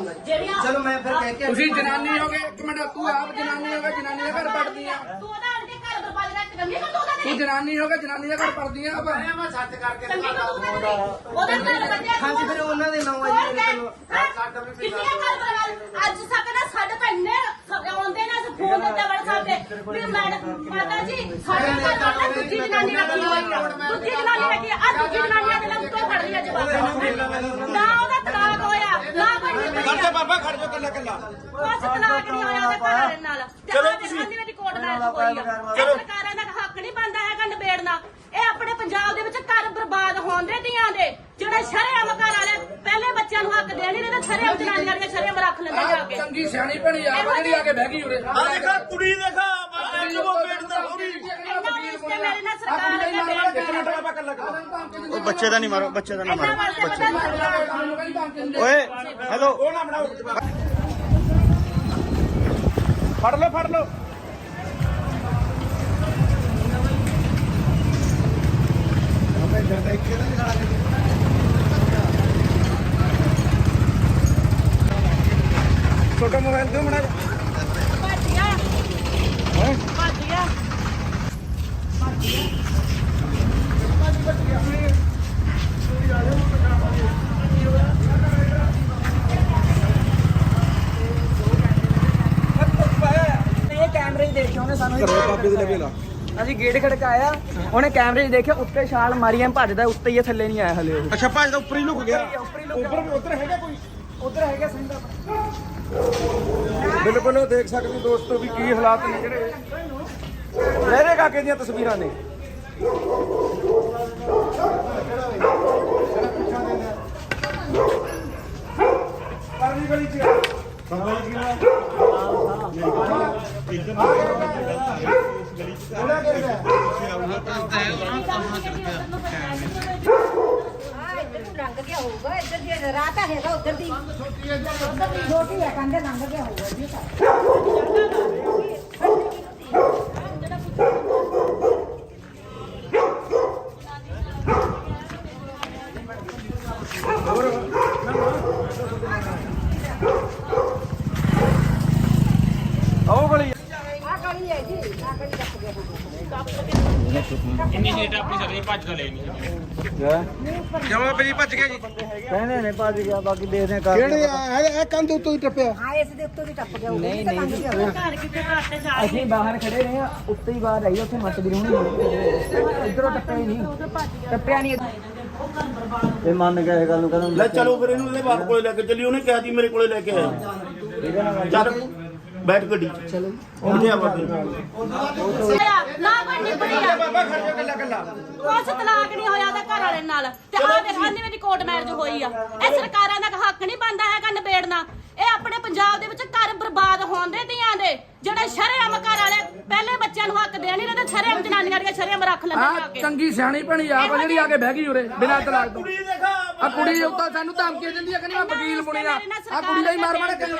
ਆਉਂਗਾ ਚਲੋ ਮੈਂ ਫਿਰ ਕਹਿ ਕੇ ਤੁਸੀਂ ਜਨਾਨੀ ਹੋਗੇ ਇੱਕ ਮਿੰਟ ਤੂੰ ਆਪ ਜਨਾਨੀ ਹੋਗੇ ਜਨਾਨੀ ਦਾ ਘਰ ਪੜਦੀ ਆ। ਤੂੰ ਉਹਦਾ ਕੇ ਘਰ ਬਰਬਾਦ ਕਰਕੇ ਕੰਮੀ ਕਰ ਤੂੰ ਉਹਦਾ ਤੂੰ ਜਨਾਨੀ ਹੋਗੇ ਜਨਾਨੀ ਦਾ ਘਰ ਪੜਦੀ ਆ ਆਪ। ਕੰਮੀ ਕਰ ਤੂੰ ਉਹਦਾ ਉਹਦਾ ਘਰ ਬੰਦਿਆ ਹਾਂਜੀ ਫਿਰ ਉਹਨਾਂ ਦੇ ਨਾਂ ਆ ਜੀ ਕੋਲ ਕਿੰਨੀਆਂ ਘਰ ਬਰਬਾਦ ਅੱਜ ਸਕਦਾ ਸਾਡੇ ਤਾਂ ਇੰਨੇ ਆਉਂਦੇ ਨੇ ਅਸੀਂ ਫੋਨ ਦਿੱਤਾ ਵੜ ਸਾਡੇ ਵੀ ਮੈਡਮ ਮਾਤਾ ਜੀ ਸਾਡੇ ਘਰ ਵਾਲਾ ਦੂਜੀ ਜਨਾਨੀ ਰੱਖੀ ਹੋਈ ਆ। ਦੂਜੀ ਜਨਾਨੀ ਰੱਖੀ ਆ। ਆਹ ਦੂਜੀ ਜਨਾਨੀ ਦੇ ਨਾਲ ਤੋਂ ਫੜ ਲਿਆ ਜਵਾਬ ਨਾ ਉਹਦਾ ਹੋਇਆ? ਨਾ ਕੋਈ ਖਰਚਾ ਬਾਬਾ ਖੜ ਜਾ ਕੱਲਾ ਕੱਲਾ ਬਸ ਤਲਾਕ ਨਹੀਂ ਹੋਇਆ ਉਹਦੇ ਘਰ ਨਾਲ। ਚਲੋ ਤੁਸੀਂ- ਦੀ ਕੋਰਟ ਮੈਚ ਹੋਈ ਆ। ਇਹ ਸਰਕਾਰਾਂ ਦਾ ਹੱਕ ਨਹੀਂ ਬਣਦਾ ਹੈਗਾ ਨਿਬੇੜਨਾ। ਇਹ ਆਪਣੇ ਪੰਜਾਬ ਦੇ ਵਿੱਚ ਘਰ ਬਰਬਾਦ ਹੋਣ ਦੇ ਧੀਆਂ ਦੇ ਜਿਹੜੇ ਸ਼ਰੇਆਮ ਘਰ ਵਾਲੇ ਪਹਿਲੇ ਬੱਚਿਆਂ ਨੂੰ ਹੱਕ ਦੇਣ ਨਹੀਂ ਤੇ ਸ਼ਰੇਆਮ ਜਨਾਨੀਆਂ ਦੀਆਂ ਸ਼ਰੇਆਮ ਰੱਖ ਲੈਂਦੇ ਜਾ ਕੇ। ਚੰਗੀ ਸਿਆਣੀ ਭਣੀ ਆ ਜਿਹੜੀ ਆ ਕੇ ਬਹਿ ਗਈ ਉਰੇ। ਆ ਦੇਖਾ ਕੁੜੀ ਦੇਖਾ ਐ ਕਿਉਂ ਪੇਟ ਦਾ ਹੋਰੀ ਇੰਨਾ ਰਿਸ਼ਤੇ ਮੇਰੇ ਨਾਲ ਸਰਕਾਰ ਨੇ ਉਹ ਬੱਚੇ ਦਾ ਨਹੀਂ ਮਾਰੋ ਬੱਚੇ ਦਾ ਨਾ ਮਾਰੋ ਓਏ ਹੈਲੋ। ਉਹ ਨਾ ਬਣਾਓ ਫੜ ਲਓ ਫੜ ਲਓ। ਛੋਟਾ ਮੋਬਾਈਲ ਦਿਓ ਮਣਾ ਭੱਜ ਗਿਆ ਭੱਜ ਗਿਆ ਇਹ ਕੈਮਰੇ 'ਚ ਦੇਖਿਆ ਉਹਨੇ ਸਾਨੂੰ ਘਰੇ ਬਾਬੇ ਦੇ ਲੱਗੇ ਲਾ ਅਸੀਂ ਗੇਟ ਖੜਕਾਇਆ ਉਹਨੇ ਕੈਮਰੇ 'ਚ ਦੇਖਿਆ ਉੱਤੇ ਛਾਲ ਮਾਰੀ ਐ ਭੱਜਦਾ ਉੱਤੇ ਹੀ ਆ, ਥੱਲੇ ਨਹੀਂ ਆਇਆ ਹਲੇ ਉਹ। ਅੱਛਾ ਭੱਜ ਦਾ ਉੱਪਰ ਹੀ ਲੁਕ ਗਿਆ। ਉੱਪਰ ਹੀ। ਉੱਪਰ ਉੱਧਰ ਹੈਗਾ ਕੋਈ? ਉਧਰ ਹੈਗਾ ਸਿੰਦਾ ਬਿਲਕੁਲ ਉਹ ਦੇਖ ਸਕਦੇ ਹੋ ਦੋਸਤੋ ਵੀ ਕੀ ਹਾਲਾਤ ਨੇ ਜਿਹੜੇ। ਲਹਿਰੇ ਕਾਕੇ ਦੀਆਂ ਤਸਵੀਰਾਂ ਨੇ। ਪਰਲੀ ਗਲੀ ਚ ਹਾਂ ਇੱਧਰ ਨੂੰ ਲੰਘ ਗਿਆ ਹੋਊਗਾ ਇੱਧਰ ਦੀ ਰਾਹ ਤਾਂ ਹੈਗਾ ਉੱਧਰ ਦੀ ਛੋਟੀ ਹੈ ਕੰਦੇ ਲੰਘ ਗਿਆ ਹੋਊਗਾ ਜੀ ਆਓ ਗਲੀ ਆ ਗਲੀ ਹੈ ਜੀ ਆ ਗਲੀ ਰੱਖ ਗਿਆ ਹੋਊਗਾ ਜਮਾ ਪਈ ਭੱਜ ਗਿਆ ਜੀ ਕਹਿੰਦੇ ਨੇ ਭੱਜ ਗਿਆ ਬਾਕੀ ਦੇਖਦੇ ਆ ਕਿਹੜੇ ਆ? ਇਹ ਕੰਧ ਉੱਤੋਂ ਹੀ ਟੱਪਿਆ। ਹਾਂ ਇਸ ਦੇ ਉੱਤੋਂ ਦੀ ਟੱਪ ਗਿਆ ਨਹੀਂ, ਤਾਂ ਲੰਘ ਗਿਆ ਹੋਊਗਾ ਘਰ ਕਿੱਥੇ ਘਾਟੇ ਜਾ ਅਸੀਂ ਬਾਹਰ ਖੜੇ ਰਹੇ ਆ ਉੱਤੇ ਹੀ ਬਾਹਰ ਆਈ ਉੱਥੇ ਮੱਟ ਦੀ ਰੂਣੀ ਇਧਰੋਂ ਟੱਪਿਆ ਹੀ ਨਹੀਂ। ਟੱਪਿਆ ਨਹੀਂ। ਇਹ ਮੰਨ ਗਿਆ ਇਹ ਗੱਲ ਨੂੰ ਕਹਿੰਦਾ ਲੈ ਚਲੋ ਫਿਰ ਇਹਨੂੰ ਇਹਦੇ ਬਾਪ ਕੋਲੇ ਲੈ ਕੇ ਚੱਲੀ ਉਹਨੇ ਕਿਹਾ ਸੀ ਮੇਰੇ ਕੋਲੇ ਲੈ ਕੇ ਆਇਆ। ਚੱਲ। ਬੈਠ ਗੱਡੀ ਚ। ਚਲੋ ਉੱਥੇ ਆ ਬੱਦੇ ਨਾ ਕੋਈ ਨਿਬੜੀ ਆ। ਬਾਬਾ ਖੜ ਜਾ ਕੱਲਾ ਕੱਲਾ ਕੁਛ ਤਲਾਕ ਨਹੀਂ ਹੋਇਆ ਉਹਦੇ ਘਰ ਵਾਲੇ ਨਾਲ। ਤੇ ਆਹ ਦੇਖ ਆਂਦੀ ਮੇਰੀ ਕੋਰਟ ਮੈਰਿਜ ਹੋਈ ਆ। ਇਹ ਸਰਕਾਰਾਂ ਦਾ ਹੱਕ ਨਹੀਂ ਬਣਦਾ ਹੈਗਾ ਨਿਬੇੜਨਾ। ਇਹ ਆਪਣੇ ਪੰਜਾਬ ਦੇ ਵਿੱਚ ਬਰਬਾਦ ਹੋਣ ਦੇ ਧੀਆਂ ਦੇ ਜਿਹੜੇ ਸ਼ਰੇਆਮ ਘਰ ਵਾਲੇ ਪਹਿਲੇ ਬੱਚਿਆਂ ਨੂੰ ਹੱਕ ਦੇਣ ਨਹੀਂ ਤੇ ਸ਼ਰੇਆਮ ਜਨਾਨੀਆਂ ਦੀਆਂ ਸ਼ਰੇਆਮ ਰੱਖ ਲੈਂਦੇ ਆ ਕੇ। ਚੰਗੀ ਸਿਆਣੀ ਭਣੀ ਆ ਜਿਹੜੀ ਆ ਕੇ ਬਹਿ ਗਈ ਉਰੇ ਬਿਨਾਂ ਤਲਾਕ ਤੋਂ। ਆ ਕੁੜੀ ਉੱਤਾ ਸਾਨੂੰ ਧਮਕੀ ਦਿੰਦੀ ਆ ਕਹਿੰਦੀ ਮੈਂ ਵਕੀਲ ਬੁਣੀ ਆ। ਆ ਕੁੜੀ ਦਾ ਹੀ ਮਾਰ ਮਾਰ ਕੇ ਆ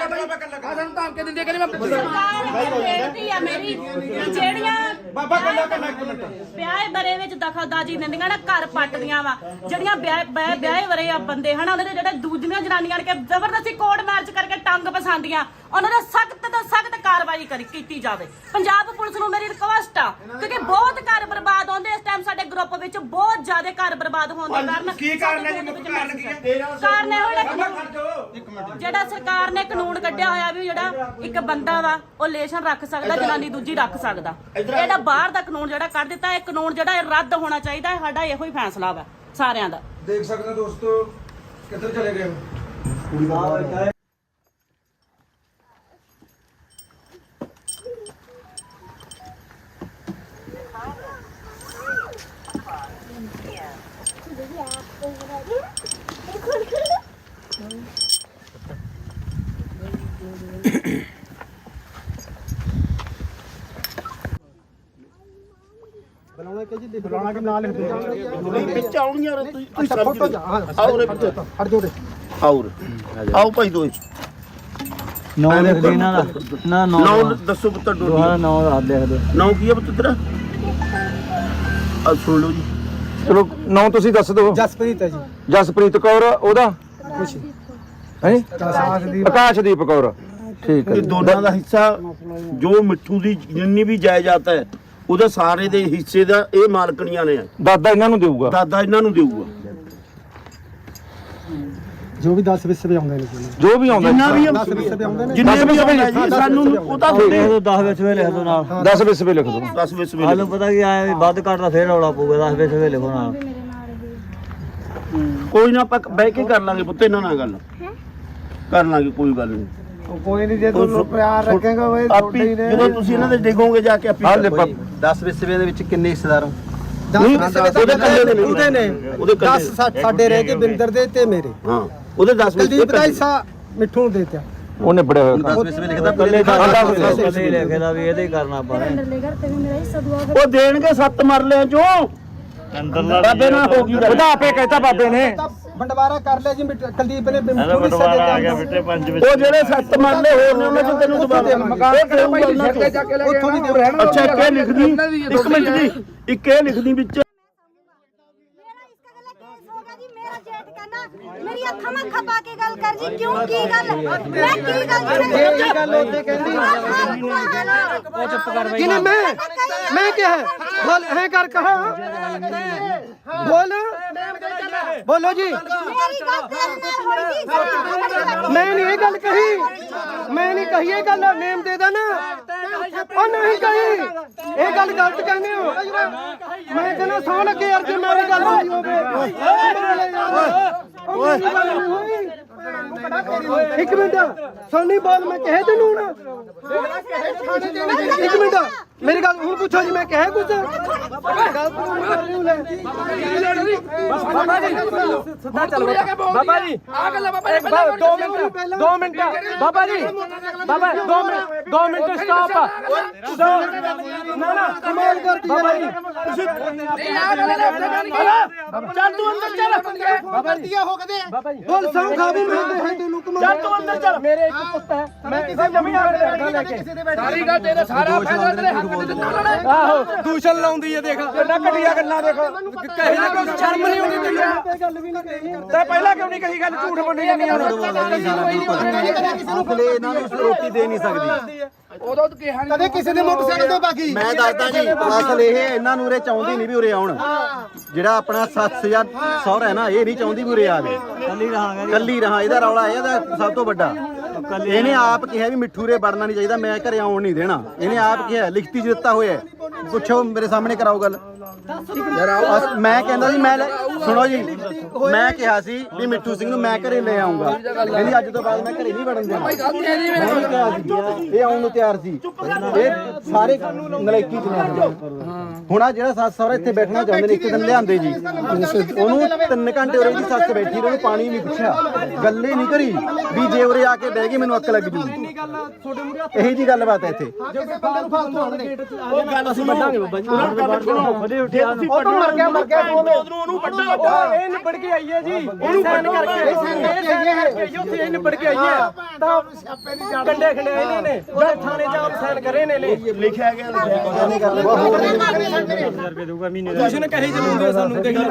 ਸਾਨੂੰ ਧਮਕੀ ਦਿੰਦੀ ਆ ਕਹਿੰਦੀ ਮੈਂ ਸਰਕਾਰ ਬੇਨਤੀ ਆ ਮੇਰੀ ਕਿ ਜਿਹੜੀਆਂ ਬਾਬਾ ਕੱਲਾ ਕੱਲਾ ਇੱਕ ਮਿੰਟ। ਵਿਆਹ ਬਰੇ ਵਿੱਚ ਦਖਲਦਾਜੀ ਦਿੰਦੀਆਂ ਨਾ ਘਰ ਪੱਟਦੀਆਂ ਵਾ। ਜਿਹੜੀਆਂ ਵਿਆਹ ਵਿਆਹ- ਵਿਆਹੇ ਵਰੇ ਆ ਬੰਦੇ ਹਨ ਉਹਨਾਂ ਦੇ ਜਿਹੜੇ ਦੂਜੀਆਂ ਜਨਾਨੀਆਂ ਨੇ ਕਿ ਜ਼ਬਰਦਸਤੀ ਕੋਰਟ ਮੈਰਿਜ ਕਰਕੇ ਟੰਗ ਪਸਾਂਦੀਆਂ ਉਹਨਾਂ ਦੇ ਸਖਤ ਤੋਂ ਸਖਤ ਕਾਰਵਾਈ ਕਰੀ ਕੀਤੀ ਜਾਵੇ। ਪੰਜਾਬ ਪੁਲਿਸ ਨੂੰ ਮੇਰੀ ਰਿਕਵੈਸਟ ਆ ਕਿਉਂਕਿ ਬਹੁਤ ਘਰ ਬਰਬਾਦ ਹੁੰਦੇ ਇਸ ਟਾਈਮ ਸਾਡੇ ਗਰੁੱਪ ਵਿੱਚ ਬਹੁਤ ਜ਼ਿਆਦਾ ਘਰ ਬਰਬਾਦ ਹੋਣ ਦੇ ਕਾਰਨ ਕੀ ਕਾਰਨ ਹੈ ਜੀ? ਮੁੱਖ ਕਾਰਨ ਕੀ ਹੈ? ਕਾਰਨ ਇਹੋ ਖੜ ਜਾਓ ਜਿਹੜਾ ਸਰਕਾਰ ਨੇ ਕਾਨੂੰਨ ਕੱਢਿਆ ਹੋਇਆ ਵੀ ਜਿਹੜਾ ਇੱਕ ਬੰਦਾ ਵਾ ਉਹ ਲੇਸ਼ਨ ਰੱਖ ਸਕਦਾ ਜਨਾਨੀ ਦੂਜੀ ਰੱਖ ਸਕਦਾ। ਇਹਦਾ ਬਾਹਰ ਦਾ ਕਾਨੂੰਨ ਜਿਹੜਾ ਕੱਢ ਦਿੱਤਾ ਇਹ ਕਾਨੂੰਨ ਜਿਹੜਾ ਇਹ ਰੱਦ ਹੋਣਾ ਚਾਹੀਦਾ ਹੈ ਸਾਡਾ ਇਹੋ ਹੀ ਫੈਸਲਾ ਵਾ ਸਾਰਿਆਂ ਦਾ। ਦੇਖ ਸਕਦੇ ਹੋ ਦੋਸਤੋ ਕਿੱਧਰ ਚਲੇ ਗਏ ਬੁਲਾਉਣਾ ਕਿ ਨਾਲ ਲਿਖ ਦੇ ਵਿੱਚ ਆਉਣੀਆਂ ਰ ਤੁਸੀਂ। ਤੁਸੀਂ ਫੋਟੋ ਜਾ ਆਓ ਰੇ ਵਿੱਚ ਹਟ ਜਾਓ ਰੇ ਆਓ ਰੇ ਆਓ ਭਾਈ ਦੋਏ ਨੌ ਲਿਖ ਦੇ ਇਹਨਾਂ ਦਾ। ਨਾ ਨੌ ਨੌ ਦੱਸੋ ਪੁੱਤਰ ਦੋਹਾਂ ਡੋਡੀ ਦਾ। ਨੌ ਰਾਤ ਲਿਖ ਦੇ ਨੌ ਕੀ ਹੈ ਪੁੱਤਰ? ਤੇਰਾ ਆ ਸੁਣ ਲਓ ਜੀ। ਚਲੋ ਨਾਂ ਤੁਸੀਂ ਦੱਸ ਦਿਓ। ਜਸਪ੍ਰੀਤ ਹੈ ਜੀ। ਜਸਪ੍ਰੀਤ ਕੌਰ ਉਹਦਾ? ਹੈ? ਆਕਾਸ਼ਦੀਪ ਆਕਾਸ਼ਦੀਪ ਕੌਰ। ਠੀਕ ਹੈ। ਦੋਨਾਂ ਦਾ ਹਿੱਸਾ ਜੋ ਮਿੱਠੂ ਦੀ ਜਿੰਨੀ ਵੀ ਜਾਇਦਾਦ ਹੈ ਉਹਦੇ ਸਾਰੇ ਦੇ ਹਿੱਸੇ ਦਾ ਇਹ ਮਾਲਕਣੀਆਂ ਨੇ। ਦਾਦਾ ਇਹਨਾਂ ਨੂੰ ਦੇਊਗਾ। ਦਾਦਾ ਇਹਨਾਂ ਨੂੰ ਦੇਊਗਾ। ਜੋ ਵੀ 10 ਵਿਸੇ ਆਉਂਦੇ ਨੇ ਜੀ। ਜੋ ਵੀ ਆਉਂਦਾ ਜਿੰਨਾ ਵੀ ਵਿਸੇ ਆਉਂਦੇ ਨੇ। ਜਿੰਨੇ ਵੀ ਆਉਂਦਾ ਜੀ ਸਾਨੂੰ ਉਹਦਾ ਦੇਖ ਦੋ 10 ਵਿੱਚ ਵੇ ਲਿਖ ਦੋ ਨਾਲ। 10 ਵਿਸਵੇ ਲਿਖ ਦੋ। 10 ਵਿਸ ਵੇਲੇ ਹਾਨੂੰ ਪਤਾ ਕੀ ਆਇਆ ਵੀ ਵੱਧ ਘੱਟ ਦਾ ਫੇਰ ਰੌਲਾ ਪਊਗਾ 10 ਵਿੱਚ ਵੇ ਲਿਖੋ ਨਾਲ। ਕੋਈ ਨਾ ਆਪਾਂ ਬਹਿ ਕੇ ਕਰ ਲਾਂਗੇ ਪੁੱਤ ਇਹਨਾਂ ਨਾਲ ਗੱਲ। ਕਰ ਲਾਂਗੇ ਕੋਈ ਗੱਲ ਨਹੀਂ। ਕੋਈ ਨਹੀਂ ਜੇ ਦੋਨੋਂ ਪਿਆਰ ਰੱਖੇਗਾ ਓਏ ਆਪੀ ਜਦੋਂ ਤੁਸੀਂ ਇਹਨਾਂ ਦੇ ਡਿੱਗੋਗੇ ਜਾ ਕੇ ਆਪੀ ਆ ਲੈ 10 ਵਿਸਵੇ ਦੇ ਵਿੱਚ ਕਿੰਨੇ ਹਿੱਸੇਦਾਰ ਹੋ? ਨਹੀਂ, ਉਹਦੇ ਕੱਲੇ ਦੇ ਨਹੀਂ। ਉਹਦੇ ਨੇ ਉਹਦੇ ਕੱਲੇ 10 ਸਾਡੇ ਰਹਿ ਗਏ ਬਿੰਦਰ ਦੇ ਤੇ ਮੇਰੇ। ਹਾਂ ਉਹਦੇ 10 ਵਿਸ ਕੁਲਦੀਪ ਦਾ ਹਿੱਸਾ ਮਿੱਠੂ ਨੂੰ ਦੇ ਦਿੱਤਾ। ਉਹਨੇ ਬੜਿਆ ਹੋਇਆ ਕੰਮ। ਵਿਸਵੇ ਲਿਖਦਾ ਕੱਲੇ ਹਾਂ, ਦਸ ਦਾ ਵਿੱਚ ਕੱਲੇ ਹੀ ਲਿਖਦਾ ਵੀ ਇਹਦੇ ਹੀ ਕਰਨਾ ਪਾਣੇ ਉਹ ਦੇਣਗੇ ਸੱਤ ਮਰਲਿਆਂ ਚੋਂ। ਬਾਬੇ ਨਾਲ ਹੋ ਗਈ। ਉਹਦਾ ਆਪੇ ਕਹਿਤਾ ਬਾਬੇ ਨੇ। ਬੰਡਵਾਰਾ ਕਰ ਲਿਆ ਜੀ ਮਿਟ- ਕੁਲਦੀਪ ਨੇ ਬਿੰਦੂ ਇਹਦਾ ਬਟਵਾਰਾ ਆ ਗਿਆ ਬਿੱਟੇ ਪੰਜ ਵਿੱਚ। ਉਹ ਜਿਹੜੇ ਸੱਤ ਮਰਲੇ ਹੋਰ ਨੇ ਉਹਨਾਂ ਚੋਂ ਤੈਨੂੰ ਦਬਾ ਦੇਵਾਂਗੇ ਇਹ ਕਹੂੰਗਾ ਉਹਨਾਂ ਚੋਂ। ਉੱਥੋਂ ਦੀ ਰਹਿਣਾ ਅੱਛਾ ਇੱਕ ਇਹ ਲਿਖਦੀ ਇੱਕ ਮਿੰਟ ਦੀ ਇੱਕ ਇਹ ਲਿਖਦੀ ਵਿੱਚ। ਮੇਰਾ ਇਸ ਕਗਲਾ ਕੇਸ ਹੋਗਾ ਜੀ ਮੇਰਾ ਜੇਠ ਕਹਿੰਦਾ ਮੇਰੀ ਅੱਖਾਂ ਮੱਖਾ ਖਪਾ ਕੇ ਗੱਲ ਕਰ ਜੀ ਕਿਉਂ ਕੀ ਗੱਲ? ਮੈਂ ਕੀ ਗੱਲ ਜੀ ਇਹ ਇਹ ਗੱਲ ਉਹਦੇ ਕਹਿੰਦੀ ਉਹ ਚੁੱਪ ਕਰ ਬਈ। ਜਿਹਨੇ ਮੈਂ ਮੈਂ ਕਿਹਾ ਬੋਲ ਹੈ ਕਰ ਕਹਾ। ਬੋਲ। ਬੋਲੋ ਜੀ। ਮੈਂ ਨਹੀਂ ਇਹ ਗੱਲ ਕਹੀ। ਮੈਂ ਨਹੀਂ ਕਹੀ ਇਹ ਗੱਲ ਨੇਮ ਦੇ ਦਾ ਨਾ ਉਹ ਨਹੀਂ ਕਹੀ। ਇਹ ਗੱਲ ਗਲਤ ਕਹਿੰਦੇ ਹੋ। ਮੈਂ ਕਹਿੰਦਾ ਸੌ ਲੱਗੇ ਅਰਜਨ ਨਾਲ ਗੱਲ ਹੋਵੇ। ਓਏ। ਇੱਕ ਮਿੰਟ ਸੋਨੀ ਬੋਲ ਮੈਂ ਕਹੇ ਤੈਨੂੰ ਹੁਣ? ਇੱਕ ਮਿੰਟ ਮੇਰੀ ਗੱਲ ਹੁਣ ਪੁੱਛੋ ਜੀ ਮੈਂ ਕਹੇ ਕੁਝ ਗਲਤ ਕੰਮ ਕਰ ਰਹੀ ਹੂੰ ਲੈ ਬਾਬਾ ਜੀ ਸਿੱਧਾ ਚੱਲ ਬਾਬਾ ਜੀ ਆ ਗੱਲ ਬਾਬਾ ਜੀ ਪਹਿਲਾਂ 2 ਮਿੰਟ 2 ਮਿੰਟ ਬਾਬਾ ਜੀ ਬਾਬਾ 2 ਮਿੰਟ। 2 ਮਿੰਟ ਸਟਾਪ ਨਾ ਨਾ ਕਮਾਲ ਕਰਦੀ ਬਾਬਾ ਜੀ। ਹੈ ਨਹੀਂ ਆ ਗੱਲ ਚੱਲ ਤੂੰ ਅੰਦਰ ਚੱਲ। ਗਲਤੀਆਂ ਹੋ ਕਦੇ ਬੋਲ ਸੌ ਖਾਵੀ ਮੈਂ ਕਹੇ ਤੈਨੂੰ ਕਮਾਲ ਚੱਲ ਤੂੰ ਅੰਦਰ ਚੱਲ। ਮੇਰੇ ਇੱਕ ਪੁੱਤ ਹੈ। ਮੈਂ ਕਿਸੇ ਜਮੀਨ ਆ ਕੇ ਲੈ ਕੇ ਸਾਰੀ ਗੱਲ ਤੇਰੇ ਸਾਰਾ ਫੈਸਲਾ ਤੇਰੇ ਹੱਕ ਵਿੱਚ ਦਿੱਤਾ ਲੜੇ ਆਹੋ। ਦੂਸ਼ਣ ਲਾਉਂਦੀ ਹੈ ਦੇਖ। ਕਿੰਨਾ ਘਟੀਆ ਗੱਲਾਂ ਦੇਖੋ। ਕਹੇ ਨਾ ਕੋਈ ਸ਼ਰਮ ਨਹੀਂ ਆਉਂਦੀ ਤੈਨੂੰ ਤੇ ਗੱਲ ਵੀ ਨਹੀਂ ਕਹੀ। ਤੇ ਪਹਿਲਾਂ ਕਿਉਂ ਨਹੀਂ ਕਹੀ ਗੱਲ? ਝੂਠ ਬੋਲੀ ਨੇ ਅਸਲੇ ਇਹਨਾਂ ਨੂੰ ਰੋਟੀ ਦੇ ਨਹੀਂ ਸਕਦੀ ਉਦੋਂ ਤੂੰ ਕਿਹਾ ਕਦੇ ਕਿਸੇ ਦੇ ਮੋਟਰਸਾਈਕਲ ਤੇ ਬਾਗੀ। ਮੈਂ ਦੱਸਦਾ ਜੀ ਅਸਲ ਇਹ ਇਹਨਾਂ ਨੂੰ ਉਰੇ ਚਾਹੁੰਦੀ ਨਹੀਂ ਵੀ ਉਰੇ ਆਉਣ। ਜਿਹੜਾ ਆਪਣਾ ਸੱਸ ਜਾਂ ਸਹੁਰਾ ਹੈ ਨਾ ਇਹ ਨਹੀਂ ਚਾਹੁੰਦੀ ਵੀ ਉਰੇ ਆਵੇ। ਕੱਲੀ ਰਹਾਂਗੇ ਕੱਲੀ ਰਹਾ ਇਹਦਾ ਰੌਲਾ ਇਹ ਇਹਦਾ ਸਭ ਤੋਂ ਵੱਡਾ। ਇਹਨੇ ਆਪ ਕਿਹਾ ਵੀ ਮਿੱਠੂ ਰੇ ਵੜਨਾ ਨਹੀਂ ਚਾਹੀਦਾ ਮੈਂ ਘਰੇ ਆਉਣ ਨਹੀਂ ਦੇਣਾ। ਇਹਨੇ ਆਪ ਕਿਹਾ ਲਿਖਤੀ 'ਚ ਦਿੱਤਾ ਹੋਇਆ ਹੈ। ਪੁੱਛੋ ਮੇਰੇ ਸਾਹਮਣੇ ਕਰਾਓ ਗੱਲ। ਅਸ- ਮੈਂ ਕਹਿੰਦਾ ਸੀ ਮੈਂ ਲੈ- ਸੁਣੋ ਜੀ ਮੈਂ ਕਿਹਾ ਸੀ ਵੀ ਮਿੱਠੂ ਸਿੰਘ ਨੂੰ ਮੈਂ ਘਰੇ ਲੈ ਆਉਂਗਾ। ਕਹਿੰਦੀ ਅੱਜ ਤੋਂ ਬਾਅਦ ਮੈਂ ਘਰੇ ਨਹੀਂ ਵੜਨ ਦੇਣਾ। ਮੈਂ ਹੀ ਕਿਹਾ ਸੀ, ਇਹ ਆਉਣ ਨੂੰ ਤਿਆਰ ਸੀ। ਇਹ ਸਾਰੇ ਨਲਾਇਕੀ ਚ ਨੇ। ਹੁਣ ਆ ਜਿਹੜਾ ਸੱਸ ਸਹੁਰਾ ਇੱਥੇ ਬੈਠਣਾ ਚਾਹੁੰਦੇ ਨੇ ਇੱਕ ਦਿਨ ਲਿਆਂਦੇ ਜੀ। ਉਹਨੂੰ 3 ਘੰਟੇ ਉਰੇ ਦੀ ਸੱਸ ਬੈਠੀ ਰਹੀ ਉਹਨੂੰ ਪਾਣੀ ਨਹੀਂ ਪੁੱਛਿਆ। ਗੱਲੇ ਨਹੀਂ ਕਰੀ ਵੀ ਜੇ ਉਰੇ ਆ ਕੇ ਬਹਿ ਗਈ ਮੈਨੂੰ ਅੱਕ ਲੱਗ ਜੂਗੀ ਇਹੀ ਜੀ ਗੱਲਬਾਤ ਹੈ ਇੱਥੇ। ਉਹ ਤਾਂ ਮਰ ਗਿਆ ਮਰ ਗਿਆ ਉਹਨੂੰ ਵੱਡਾ ਇਹ ਨਿਬੜ ਕੇ ਆਈ ਹੈ ਜੀ। ਇਹਨੂੰ ਬੰਦ ਕਰਕੇ ਇਹ ਉੱਥੇ ਇਹ ਨਿਬੜ ਕੇ ਆਈ ਹੈ। ਤਾਂ ਕੰਡੇ ਖੰਡੇ ਇਹਨੇ ਨੇ ਉਹਦੇ ਥਾਣੇ ਆਪ ਸਾਈਨ ਕਰੇ ਨੇ ਲੈ ਲਿਖਿਆ ਗਿਆ ਲਿਖਿਆ ਗਿਆ। ਕੁਛ ਨੇ ਕਹੀ ਚਲਾਉਂਦੇ ਸਾਨੂੰ ਦੇਖ ਲੈ